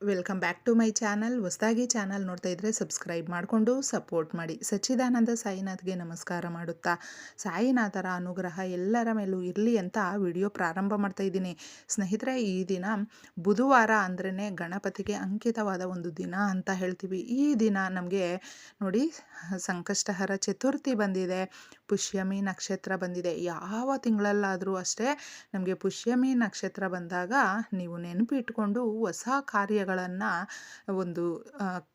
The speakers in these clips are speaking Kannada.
Welcome back to my channel. ಹೊಸದಾಗಿ ಚಾನಲ್ ನೋಡ್ತಾ ಇದ್ದರೆ ಸಬ್ಸ್ಕ್ರೈಬ್ ಮಾಡಿಕೊಂಡು ಸಪೋರ್ಟ್ ಮಾಡಿ. ಸಚ್ಚಿದಾನಂದ ಸಾಯಿನಾಥ್ಗೆ ನಮಸ್ಕಾರ ಮಾಡುತ್ತಾ. ಸಾಯಿನಾಥರ ಅನುಗ್ರಹ ಎಲ್ಲರ ಮೇಲೂ ಇರಲಿ ಅಂತ ವಿಡಿಯೋ ಪ್ರಾರಂಭ ಮಾಡ್ತಾ ಇದ್ದೀನಿ. ಸ್ನೇಹಿತರೆ, ಈ ದಿನ ಬುಧವಾರ ಅಂದ್ರೇ ಗಣಪತಿಗೆ ಅಂಕಿತವಾದ ಒಂದು ದಿನ ಅಂತ ಹೇಳ್ತೀವಿ. ಈ ದಿನ ನಮಗೆ ನೋಡಿ, ಸಂಕಷ್ಟಹರ ಚತುರ್ಥಿ ಬಂದಿದೆ. ಪುಷ್ಯಮಿ ನಕ್ಷತ್ರ ಬಂದಿದೆ. ಯಾವ ತಿಂಗಳಲ್ಲಾದರೂ ಅಷ್ಟೇ ನಮಗೆ ಪುಷ್ಯಮಿ ನಕ್ಷತ್ರ ಬಂದಾಗ ನೀವು ನೆನಪಿಟ್ಕೊಂಡು ಹೊಸ ಕಾರ್ಯಗಳನ್ನು ಒಂದು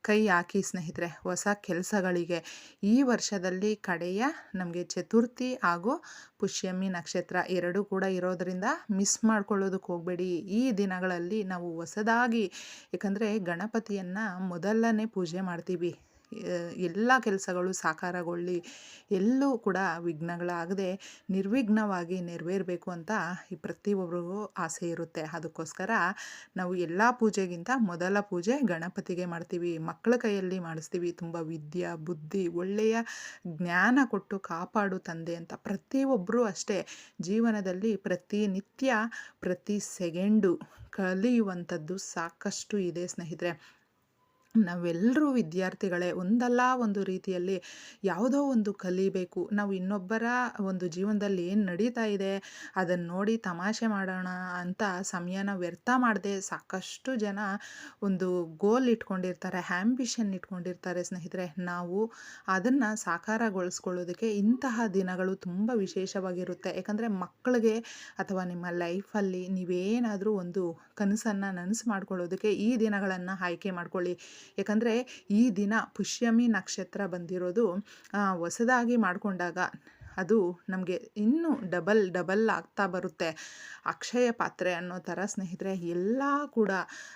ಕೈ ಹಾಕಿ ಸ್ನೇಹಿತರೆ, ಹೊಸ ಕೆಲಸಗಳಿಗೆ ಈ ವರ್ಷದಲ್ಲಿ ಕಡೆಯ ನಮಗೆ ಚತುರ್ಥಿ ಹಾಗೂ ಪುಷ್ಯಮಿ ನಕ್ಷತ್ರ ಎರಡೂ ಕೂಡ ಇರೋದರಿಂದ ಮಿಸ್ ಮಾಡ್ಕೊಳ್ಳೋದಕ್ಕೆ ಹೋಗಬೇಡಿ. ಈ ದಿನಗಳಲ್ಲಿ ನಾವು ಹೊಸದಾಗಿ, ಏಕೆಂದರೆ ಗಣಪತಿಯನ್ನು ಮೊದಲನೇ ಪೂಜೆ ಮಾಡ್ತೀವಿ. ಎಲ್ಲ ಕೆಲಸಗಳು ಸಾಕಾರಗೊಳ್ಳಿ, ಎಲ್ಲೂ ಕೂಡ ವಿಘ್ನಗಳಾಗದೆ ನಿರ್ವಿಘ್ನವಾಗಿ ನೆರವೇರಬೇಕು ಅಂತ ಈ ಪ್ರತಿಯೊಬ್ಬರಿಗೂ ಆಸೆ ಇರುತ್ತೆ. ಅದಕ್ಕೋಸ್ಕರ ನಾವು ಎಲ್ಲ ಪೂಜೆಗಿಂತ ಮೊದಲ ಪೂಜೆ ಗಣಪತಿಗೆ ಮಾಡ್ತೀವಿ. ಮಕ್ಕಳ ಕೈಯಲ್ಲಿ ಮಾಡಿಸ್ತೀವಿ. ತುಂಬ ವಿದ್ಯೆ, ಬುದ್ಧಿ, ಒಳ್ಳೆಯ ಜ್ಞಾನ ಕೊಟ್ಟು ಕಾಪಾಡು ತಂದೆ ಅಂತ ಪ್ರತಿಯೊಬ್ಬರೂ ಅಷ್ಟೇ ಜೀವನದಲ್ಲಿ ಪ್ರತಿನಿತ್ಯ ಪ್ರತಿ ಸೆಕೆಂಡು ಕಲಿಯುವಂಥದ್ದು ಸಾಕಷ್ಟು ಇದೆ ಸ್ನೇಹಿತರೆ. ನಾವೆಲ್ಲರೂ ವಿದ್ಯಾರ್ಥಿಗಳೇ ಒಂದಲ್ಲ ಒಂದು ರೀತಿಯಲ್ಲಿ ಯಾವುದೋ ಒಂದು ಕಲಿಬೇಕು. ನಾವು ಇನ್ನೊಬ್ಬರ ಒಂದು ಜೀವನದಲ್ಲಿ ಏನು ನಡೀತಾ ಇದೆ ಅದನ್ನು ನೋಡಿ ತಮಾಷೆ ಮಾಡೋಣ ಅಂತ ಸಮಯನ ವ್ಯರ್ಥ ಮಾಡದೆ ಸಾಕಷ್ಟು ಜನ ಒಂದು ಗೋಲ್ ಇಟ್ಕೊಂಡಿರ್ತಾರೆ ಆ್ಯಂಬಿಷನ್ ಇಟ್ಕೊಂಡಿರ್ತಾರೆ ಸ್ನೇಹಿತರೆ. ನಾವು ಅದನ್ನು ಸಾಕಾರಗೊಳಿಸ್ಕೊಳ್ಳೋದಕ್ಕೆ ಇಂತಹ ದಿನಗಳು ತುಂಬ ವಿಶೇಷವಾಗಿರುತ್ತೆ. ಯಾಕಂದರೆ ಮಕ್ಕಳಿಗೆ ಅಥವಾ ನಿಮ್ಮ ಲೈಫಲ್ಲಿ ನೀವೇನಾದರೂ ಒಂದು ಕನಸನ್ನು ನನಸು ಮಾಡ್ಕೊಳ್ಳೋದಕ್ಕೆ ಈ ದಿನಗಳನ್ನು ಆಯ್ಕೆ ಮಾಡ್ಕೊಳ್ಳಿ. ಯಾಕಂದರೆ ಈ ದಿನ ಪುಷ್ಯಮಿ ನಕ್ಷತ್ರ ಬಂದಿರೋದು ಹೊಸದಾಗಿ ಮಾಡಿಕೊಂಡಾಗ ಅದು ನಮಗೆ ಇನ್ನೂ ಡಬಲ್ ಡಬಲ್ ಆಗ್ತಾ ಬರುತ್ತೆ. ಅಕ್ಷಯ ಪಾತ್ರೆ ಅನ್ನೋ ಥರ ಸ್ನೇಹಿತರೆ, ಎಲ್ಲ ಕೂಡ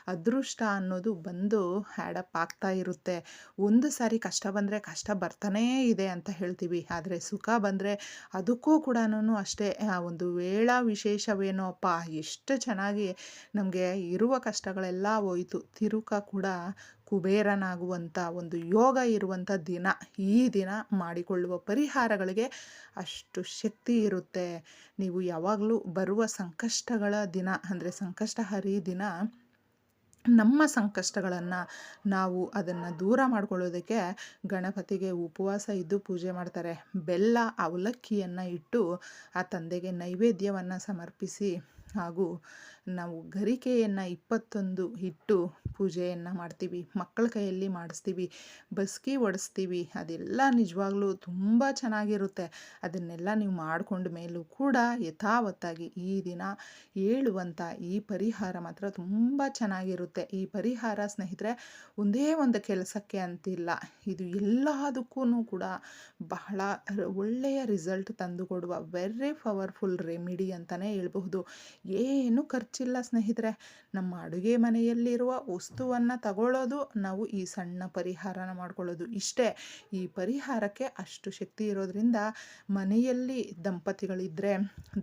ಅದೃಷ್ಟ ಅನ್ನೋದು ಬಂದು ಹ್ಯಾಡಪ್ ಆಗ್ತಾ ಇರುತ್ತೆ. ಒಂದು ಸಾರಿ ಕಷ್ಟ ಬಂದರೆ ಕಷ್ಟ ಬರ್ತಾನೇ ಇದೆ ಅಂತ ಹೇಳ್ತೀವಿ. ಆದರೆ ಸುಖ ಬಂದರೆ ಅದಕ್ಕೂ ಕೂಡ ಅಷ್ಟೇ. ಒಂದು ವೇಳ ವಿಶೇಷವೇನೋ ಅಪ್ಪ ಎಷ್ಟು ಚೆನ್ನಾಗಿ ನಮಗೆ ಇರುವ ಕಷ್ಟಗಳೆಲ್ಲ ಹೋಯಿತು. ತಿರುಕ ಕೂಡ ಕುಬೇರನಾಗುವಂಥ ಒಂದು ಯೋಗ ಇರುವಂಥ ದಿನ, ಈ ದಿನ ಮಾಡಿಕೊಳ್ಳುವ ಪರಿಹಾರಗಳಿಗೆ ಅಷ್ಟು ಶಕ್ತಿ ಇರುತ್ತೆ. ನೀವು ಯಾವಾಗಲೂ ಬರುವ ಸಂಕಷ್ಟಗಳ ದಿನ, ಅಂದರೆ ಸಂಕಷ್ಟಹರಿ ದಿನ, ನಮ್ಮ ಸಂಕಷ್ಟಗಳನ್ನು ನಾವು ಅದನ್ನು ದೂರ ಮಾಡ್ಕೊಳ್ಳೋದಕ್ಕೆ ಗಣಪತಿಗೆ ಉಪವಾಸ ಇದ್ದು ಪೂಜೆ ಮಾಡ್ತಾರೆ. ಬೆಲ್ಲ, ಅವಲಕ್ಕಿಯನ್ನು ಇಟ್ಟು ಆ ತಂದೆಗೆ ನೈವೇದ್ಯವನ್ನು ಸಮರ್ಪಿಸಿ ಹಾಗೂ ನಾವು ಗರಿಕೆಯನ್ನು ಇಪ್ಪತ್ತೊಂದು ಇಟ್ಟು ಪೂಜೆಯನ್ನು ಮಾಡ್ತೀವಿ, ಮಕ್ಕಳ ಕೈಯಲ್ಲಿ ಮಾಡಿಸ್ತೀವಿ, ಬಸ್ಕಿ ಒಡಿಸ್ತೀವಿ, ಅದೆಲ್ಲ ನಿಜವಾಗ್ಲೂ ತುಂಬ ಚೆನ್ನಾಗಿರುತ್ತೆ. ಅದನ್ನೆಲ್ಲ ನೀವು ಮಾಡಿಕೊಂಡ ಮೇಲೂ ಕೂಡ ಯಥಾವತ್ತಾಗಿ ಈ ದಿನ ಹೇಳುವಂಥ ಈ ಪರಿಹಾರ ಮಾತ್ರ ತುಂಬ ಚೆನ್ನಾಗಿರುತ್ತೆ. ಈ ಪರಿಹಾರ ಸ್ನೇಹಿತರೆ, ಒಂದೇ ಒಂದು ಕೆಲಸಕ್ಕೆ ಅಂತಿಲ್ಲ, ಇದು ಎಲ್ಲದಕ್ಕೂ ಕೂಡ ಬಹಳ ಒಳ್ಳೆಯ ರಿಸಲ್ಟ್ ತಂದು ಕೊಡುವ ವೆರಿ ಪವರ್ಫುಲ್ ರೆಮಿಡಿ ಅಂತಲೇ ಹೇಳ್ಬಹುದು. ಏನು ಖರ್ಚಿಲ್ಲ ಸ್ನೇಹಿತರೆ. ನಮ್ಮ ಅಡುಗೆ ಮನೆಯಲ್ಲಿರುವ ವಸ್ತುವನ್ನು ತಗೊಳ್ಳೋದು, ನಾವು ಈ ಸಣ್ಣ ಪರಿಹಾರನ ಮಾಡ್ಕೊಳ್ಳೋದು ಇಷ್ಟೇ. ಈ ಪರಿಹಾರಕ್ಕೆ ಅಷ್ಟು ಶಕ್ತಿ ಇರೋದ್ರಿಂದ ಮನೆಯಲ್ಲಿ ದಂಪತಿಗಳಿದ್ದರೆ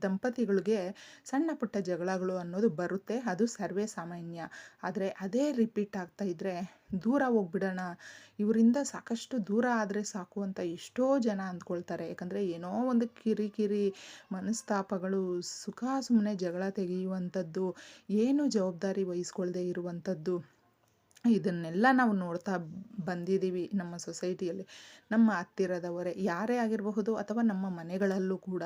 ದಂಪತಿಗಳಿಗೆ ಸಣ್ಣ ಪುಟ್ಟ ಜಗಳಗಳು ಅನ್ನೋದು ಬರುತ್ತೆ. ಅದು ಸರ್ವೇ ಸಾಮಾನ್ಯ. ಆದರೆ ಅದೇ ರಿಪೀಟ್ ಆಗ್ತಾ ಇದ್ದರೆ ದೂರ ಹೋಗ್ಬಿಡೋಣ. ಇವರಿಂದ ಸಾಕಷ್ಟು ದೂರ ಆದರೆ ಸಾಕು ಅಂತ ಎಷ್ಟೋ ಜನ ಅಂದ್ಕೊಳ್ತಾರೆ. ಯಾಕಂದರೆ ಏನೋ ಒಂದು ಕಿರಿಕಿರಿ ಮನಸ್ತಾಪಗಳು, ಸುಖ ಸುಮ್ಮನೆ ಜಗಳ ತೆಗೆಯುವಂಥದ್ದು, ಏನು ಜವಾಬ್ದಾರಿ ವಹಿಸ್ಕೊಳ್ದೇ ಇರುವಂಥದ್ದು. ಇದನ್ನೆಲ್ಲ ನಾವು ನೋಡ್ತಾ ಬಂದಿದ್ದೀವಿ ನಮ್ಮ ಸೊಸೈಟಿಯಲ್ಲಿ. ನಮ್ಮ ಹತ್ತಿರದವರೇ, ಯಾರೇ ಆಗಿರಬಹುದು ಅಥವಾ ನಮ್ಮ ಮನೆಗಳಲ್ಲೂ ಕೂಡ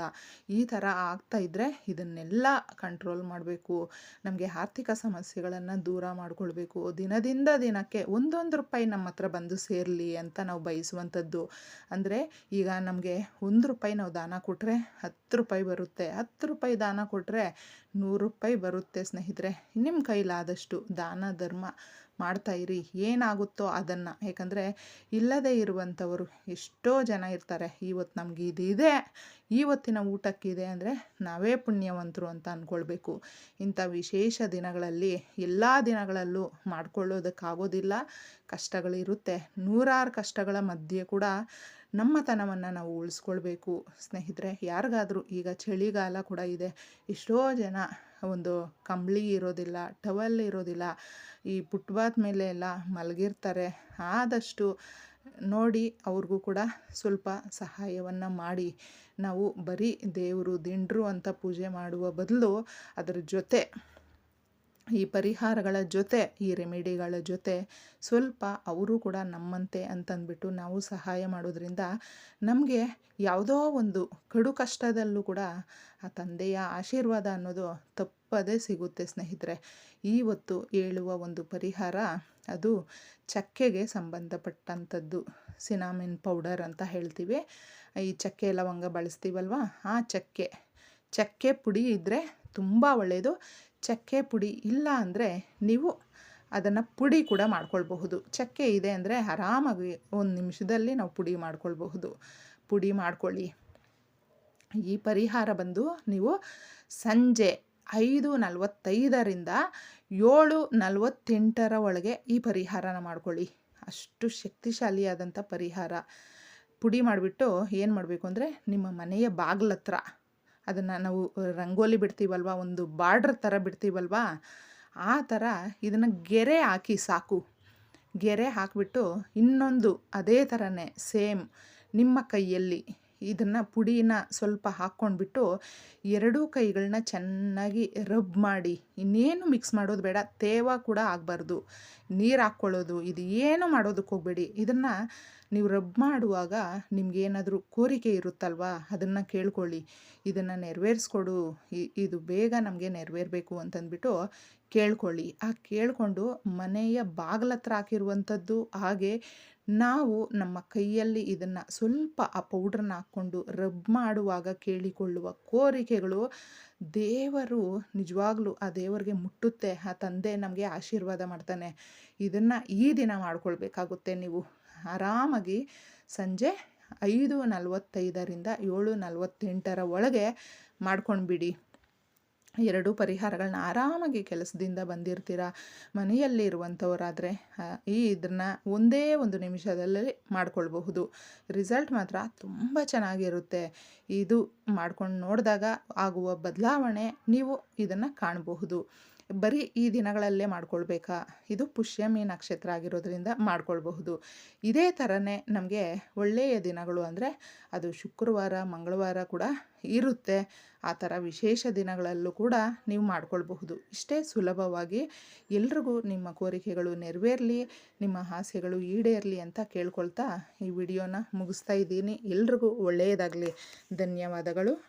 ಈ ಥರ ಆಗ್ತಾ ಇದ್ದರೆ ಇದನ್ನೆಲ್ಲ ಕಂಟ್ರೋಲ್ ಮಾಡಬೇಕು. ನಮಗೆ ಆರ್ಥಿಕ ಸಮಸ್ಯೆಗಳನ್ನು ದೂರ ಮಾಡಿಕೊಳ್ಬೇಕು. ದಿನದಿಂದ ದಿನಕ್ಕೆ ಒಂದೊಂದು ರೂಪಾಯಿ ನಮ್ಮ ಹತ್ರ ಬಂದು ಸೇರಲಿ ಅಂತ ನಾವು ಬಯಸುವಂಥದ್ದು. ಅಂದರೆ ಈಗ ನಮಗೆ ಒಂದು ರೂಪಾಯಿ ನಾವು ದಾನ ಕೊಟ್ಟರೆ ಹತ್ತು ರೂಪಾಯಿ ಬರುತ್ತೆ. ಹತ್ತು ರೂಪಾಯಿ ದಾನ ಕೊಟ್ಟರೆ ನೂರು ರೂಪಾಯಿ ಬರುತ್ತೆ ಸ್ನೇಹಿತರೆ. ನಿಮ್ಮ ಕೈಲಾದಷ್ಟು ದಾನ, ಧರ್ಮ ಮಾಡ್ತಾ ಇರಿ ಏನಾಗುತ್ತೋ ಅದನ್ನು. ಯಾಕಂದರೆ ಇಲ್ಲದೇ ಇರುವಂಥವರು ಎಷ್ಟೋ ಜನ ಇರ್ತಾರೆ. ಇವತ್ತು ನಮ್ಗೆ ಇದಿದೆ, ಇವತ್ತಿನ ಊಟಕ್ಕಿದೆ ಅಂದರೆ ನಾವೇ ಪುಣ್ಯವಂತರು ಅಂತ ಅಂದ್ಕೊಳ್ಬೇಕು ಇಂಥ ವಿಶೇಷ ದಿನಗಳಲ್ಲಿ ಎಲ್ಲ ದಿನಗಳಲ್ಲೂ ಮಾಡ್ಕೊಳ್ಳೋದಕ್ಕಾಗೋದಿಲ್ಲ. ಕಷ್ಟಗಳಿರುತ್ತೆ. ನೂರಾರು ಕಷ್ಟಗಳ ಮಧ್ಯೆ ಕೂಡ ನಮ್ಮತನವನ್ನು ನಾವು ಉಳಿಸ್ಕೊಳ್ಬೇಕು. ಸ್ನೇಹಿತರೆ, ಯಾರಿಗಾದರೂ ಈಗ ಚಳಿಗಾಲ ಕೂಡ ಇದೆ. ಎಷ್ಟೋ ಜನ ಒಂದು ಕಂಬಳಿ ಇರೋದಿಲ್ಲ, ಟವಲ್ ಇರೋದಿಲ್ಲ, ಈ ಪುಟ್ಬಾತ್ ಮೇಲೆ ಎಲ್ಲ ಮಲಗಿರ್ತಾರೆ. ಆದಷ್ಟು ನೋಡಿ ಅವ್ರಿಗೂ ಕೂಡ ಸ್ವಲ್ಪ ಸಹಾಯವನ್ನು ಮಾಡಿ. ನಾವು ಬರೀ ದೇವರು, ದಿಂಡರು ಅಂತ ಪೂಜೆ ಮಾಡುವ ಬದಲು ಅದರ ಜೊತೆ ಈ ಪರಿಹಾರಗಳ ಜೊತೆ, ಈ ರೆಮಿಡಿಗಳ ಜೊತೆ ಸ್ವಲ್ಪ ಅವರು ಕೂಡ ನಮ್ಮಂತೆ ಅಂತಂದ್ಬಿಟ್ಟು ನಾವು ಸಹಾಯ ಮಾಡೋದ್ರಿಂದ ನಮಗೆ ಯಾವುದೋ ಒಂದು ಕಡು ಕಷ್ಟದಲ್ಲೂ ಕೂಡ ಆ ತಂದೆಯ ಆಶೀರ್ವಾದ ಅನ್ನೋದು ತಪ್ಪದೇ ಸಿಗುತ್ತೆ ಸ್ನೇಹಿತರೆ. ಇವತ್ತು ಹೇಳುವ ಒಂದು ಪರಿಹಾರ ಅದು ಚಕ್ಕೆಗೆ ಸಂಬಂಧಪಟ್ಟಂಥದ್ದು, ಸಿನಾಮಿನ್ ಪೌಡರ್ ಅಂತ ಹೇಳ್ತೀವಿ. ಈ ಚಕ್ಕೆ ಲವಂಗ ಬಳಸ್ತೀವಲ್ವ? ಆ ಚಕ್ಕೆ ಚಕ್ಕೆ ಪುಡಿ ಇದ್ದರೆ ತುಂಬ ಒಳ್ಳೆಯದು ಚಕ್ಕೆ ಪುಡಿ ಇಲ್ಲ ಅಂದರೆ ನೀವು ಅದನ್ನು ಪುಡಿ ಕೂಡ ಮಾಡ್ಕೊಳ್ಬಹುದು. ಚಕ್ಕೆ ಇದೆ ಅಂದರೆ ಆರಾಮಾಗಿ ಒಂದು ನಿಮಿಷದಲ್ಲಿ ನಾವು ಪುಡಿ ಮಾಡ್ಕೊಳ್ಬಹುದು. ಪುಡಿ ಮಾಡ್ಕೊಳ್ಳಿ. ಈ ಪರಿಹಾರ ಬಂದು ನೀವು ಸಂಜೆ ಐದು ನಲವತ್ತೈದರಿಂದ ಏಳು ನಲವತ್ತೆಂಟರ ಒಳಗೆ ಈ ಪರಿಹಾರನ ಮಾಡ್ಕೊಳ್ಳಿ. ಅಷ್ಟು ಶಕ್ತಿಶಾಲಿಯಾದಂಥ ಪರಿಹಾರ. ಪುಡಿ ಮಾಡಿಬಿಟ್ಟು ಏನು ಮಾಡಬೇಕು ಅಂದರೆ ನಿಮ್ಮ ಮನೆಯ ಬಾಗಿಲ ಹತ್ರ ಅದನ್ನು ನಾವು ರಂಗೋಲಿ ಬಿಡ್ತೀವಲ್ವ, ಒಂದು ಬಾರ್ಡ್ರ್ ಥರ ಬಿಡ್ತೀವಲ್ವ, ಆ ಥರ ಇದನ್ನು ಗೆರೆ ಹಾಕಿ ಸಾಕು. ಗೆರೆ ಹಾಕಿಬಿಟ್ಟು ಇನ್ನೊಂದು ಅದೇ ಥರನೇ ಸೇಮ್ ನಿಮ್ಮ ಕೈಯಲ್ಲಿ ಇದನ್ನು ಪುಡಿನ ಸ್ವಲ್ಪ ಹಾಕ್ಕೊಂಡ್ಬಿಟ್ಟು ಎರಡೂ ಕೈಗಳನ್ನ ಚೆನ್ನಾಗಿ ರಬ್ ಮಾಡಿ, ಇನ್ನೇನು ಮಿಕ್ಸ್ ಮಾಡೋದು ಬೇಡ, ತೇವ ಕೂಡ ಆಗಬಾರ್ದು, ನೀರು ಹಾಕ್ಕೊಳ್ಳೋದು, ಇದು ಏನು ಮಾಡೋದಕ್ಕೆ ಹೋಗಬೇಡಿ, ಇದನ್ನು ನೀವು ರಬ್ ಮಾಡುವಾಗ ನಿಮಗೇನಾದರೂ ಕೋರಿಕೆ ಇರುತ್ತಲ್ವಾ? ಅದನ್ನು ಕೇಳ್ಕೊಳ್ಳಿ. ಇದನ್ನು ನೆರವೇರಿಸ್ಕೊಡು. ಇದು ಬೇಗ ನಮಗೆ ನೆರವೇರಬೇಕು ಅಂತಂದ್ಬಿಟ್ಟು ಕೇಳ್ಕೊಳ್ಳಿ. ಆ ಕೇಳಿಕೊಂಡು ಮನೆಯ ಬಾಗಿಲತ್ರ ಹಾಕಿರುವಂಥದ್ದು ಹಾಗೆ ನಾವು ನಮ್ಮ ಕೈಯಲ್ಲಿ ಇದನ್ನು ಸ್ವಲ್ಪ ಆ ಪೌಡ್ರನ್ನ ಹಾಕ್ಕೊಂಡು ರಬ್ ಮಾಡುವಾಗ ಕೇಳಿಕೊಳ್ಳುವ ಕೋರಿಕೆಗಳು ದೇವರು ನಿಜವಾಗ್ಲೂ ಆ ದೇವರಿಗೆ ಮುಟ್ಟುತ್ತೆ. ಆ ತಂದೆ ನಮಗೆ ಆಶೀರ್ವಾದ ಮಾಡ್ತಾನೆ. ಇದನ್ನು ಈ ದಿನ ಮಾಡ್ಕೊಳ್ಬೇಕಾಗುತ್ತೆ ನೀವು. ಆರಾಮಾಗಿ ಸಂಜೆ ಐದು ನಲವತ್ತೈದರಿಂದ ಏಳು ನಲವತ್ತೆಂಟರ ಒಳಗೆ ಮಾಡ್ಕೊಂಡ್ಬಿಡಿ. ಎರಡು ಪರಿಹಾರಗಳನ್ನ ಆರಾಮಾಗಿ ಕೆಲಸದಿಂದ ಬಂದಿರ್ತೀರ? ಮನೆಯಲ್ಲಿ ಇರುವಂಥವರಾದರೆ ಈ ಇದನ್ನು ಒಂದೇ ಒಂದು ನಿಮಿಷದಲ್ಲಿ ಮಾಡ್ಕೊಳ್ಬಹುದು. ರಿಸಲ್ಟ್ ಮಾತ್ರ ತುಂಬ ಚೆನ್ನಾಗಿರುತ್ತೆ. ಇದು ಮಾಡ್ಕೊಂಡು ನೋಡಿದಾಗ ಆಗುವ ಬದಲಾವಣೆ ನೀವು ಇದನ್ನು ಕಾಣಬಹುದು. ಬರೀ ಈ ದಿನಗಳಲ್ಲೇ ಮಾಡ್ಕೊಳ್ಬೇಕಾ? ಇದು ಪುಷ್ಯಮಿ ನಕ್ಷತ್ರ ಆಗಿರೋದ್ರಿಂದ ಮಾಡ್ಕೊಳ್ಬಹುದು. ಇದೇ ಥರನೇ ನಮಗೆ ಒಳ್ಳೆಯ ದಿನಗಳು ಅಂದರೆ ಅದು ಶುಕ್ರವಾರ, ಮಂಗಳವಾರ ಕೂಡ ಇರುತ್ತೆ. ಆ ಥರ ವಿಶೇಷ ದಿನಗಳಲ್ಲೂ ಕೂಡ ನೀವು ಮಾಡ್ಕೊಳ್ಬಹುದು. ಇಷ್ಟೇ ಸುಲಭವಾಗಿ ಎಲ್ರಿಗೂ ನಿಮ್ಮ ಕೋರಿಕೆಗಳು ನೆರವೇರಲಿ, ನಿಮ್ಮ ಆಸೆಗಳು ಈಡೇರಲಿ ಅಂತ ಕೇಳ್ಕೊಳ್ತಾ ಈ ವಿಡಿಯೋನ ಮುಗಿಸ್ತಾ ಇದ್ದೀನಿ. ಎಲ್ರಿಗೂ ಒಳ್ಳೆಯದಾಗಲಿ. ಧನ್ಯವಾದಗಳು.